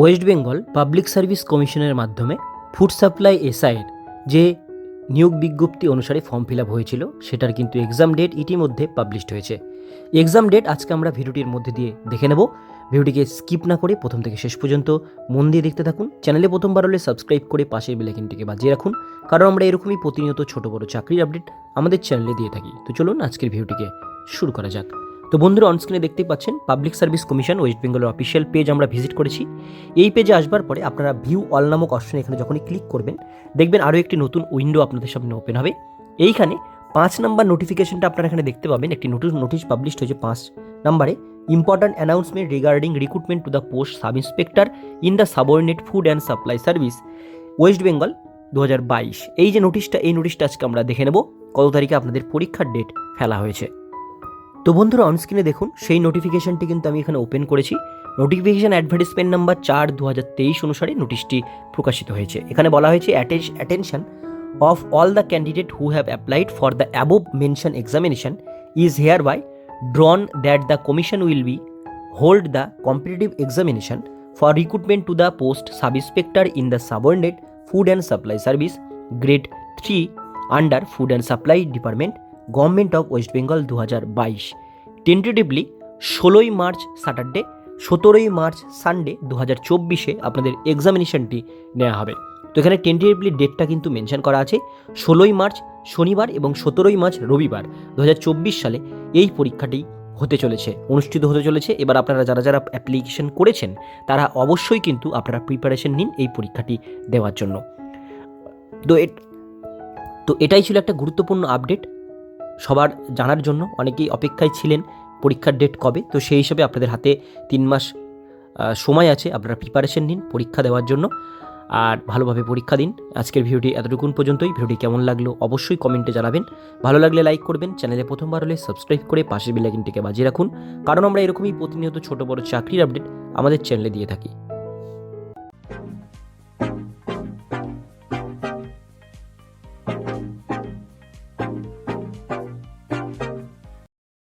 West Bengal public service কমিশনের মাধ্যমে food supply এসআইয়ের যে নিয়োগ বিজ্ঞপ্তি অনুসারে ফর্ম ফিল হয়েছিল, সেটার কিন্তু এক্সাম ডেট ইতিমধ্যে পাবলিশড হয়েছে। এক্সাম ডেট আজকে আমরা ভিডিওটির মধ্যে দিয়ে দেখে নেব। ভিডিওটিকে স্কিপ না করে প্রথম থেকে শেষ পর্যন্ত মন দিয়ে দেখতে থাকুন। চ্যানেলে প্রথমবার হলে সাবস্ক্রাইব করে পাশের বেলাইকিনটিকে বাজিয়ে রাখুন, কারণ আমরা এরকমই প্রতিনিয়ত ছোট বড় চাকরির আপডেট আমাদের চ্যানেলে দিয়ে থাকি। তো চলুন আজকের ভিডিওটিকে শুরু করা যাক। তো বন্ধুরা অনস্ক্রিনে দেখতেই পাচ্ছেন পাবলিক সার্ভিস কমিশন ওয়েস্ট বেঙ্গলের অফিসিয়াল পেজ আমরা ভিজিট করেছি। এই পেজে আসবার পরে আপনারা ভিউ অল নামক অপশনে এখানে যখনই ক্লিক করবেন, দেখবেন আরও একটি নতুন উইন্ডো আপনাদের সামনে ওপেন হবে। এইখানে পাঁচ নাম্বার নোটিফিকেশনটা আপনারা এখানে দেখতে পাবেন। একটি নোটিশ নোটিশ পাবলিশ হয়েছে পাঁচ নাম্বারে important announcement regarding recruitment to the post sub inspector in the subordinate food and supply service West Bengal দু হাজার বাইশ। এই যে নোটিশটা এই নোটিশটা আজকে আমরা দেখে নেব। কত তারিখে আপনাদের পরীক্ষার ডেট ফেলা হয়েছে। তো বন্ধুরা অনস্ক্রিনে দেখুন, সেই নোটিফিকেশানটি কিন্তু আমি এখানে ওপেন করেছি। নোটিফিকেশান অ্যাডভার্টিসমেন্ট নাম্বার চার দু হাজার তেইশ অনুসারে নোটিশটি প্রকাশিত হয়েছে। এখানে বলা হয়েছে অ্যাটেজ attention of all the candidate who have applied for the above mention examination is hereby drawn that the commission will be hold the competitive examination for recruitment to the post sub inspector in the subordinate food and supply service grade three under food and supply department government of West Bengal দু হাজার বাইশ। Tentatively ষোলোই March Saturday সতেরোই March Sunday দু হাজার চব্বিশে আপনাদের এক্সামিনেশনটি নেওয়া হবে। তো এখানে টেন্টেটিভলি ডেটটা কিন্তু মেনশন করা আছে। ষোলোই মার্চ শনিবার এবং সতেরোই মার্চ রবিবার দু হাজার চব্বিশ সালে এই পরীক্ষাটি হতে চলেছে, অনুষ্ঠিত হতে চলেছে। এবার আপনারা যারা যারা অ্যাপ্লিকেশন করেছেন, তারা অবশ্যই কিন্তু আপনারা প্রিপারেশন নিন এই পরীক্ষাটি দেওয়ার জন্য। তো তো এটাই ছিল একটা গুরুত্বপূর্ণ আপডেট সবার জানার জন্য অনেকেই অপেক্ষায় ছিলেন পরীক্ষার ডেট কবে। তো সেই হিসেবে আপনাদের হাতে তিন মাস সময় আছে। আপনারা প্রিপারেশন নিন পরীক্ষা দেওয়ার জন্য। আর ভালোভাবে পরীক্ষা দিন। আজকের ভিডিওটি এতটুকুন পর্যন্তই। ভিডিওটি কেমন লাগল অবশ্যই কমেন্টে জানাবেন। ভালো লাগলে লাইক করবেন। চ্যানেলে প্রথমবার হলে সাবস্ক্রাইব করে পাশের বেলাইকিনটিকে বাজিয়ে রাখুন। কারণ আমরা এরকমই প্রতিনিয়ত ছোটো বড় চাকরির আপডেট আমাদের চ্যানেলে দিয়ে থাকি।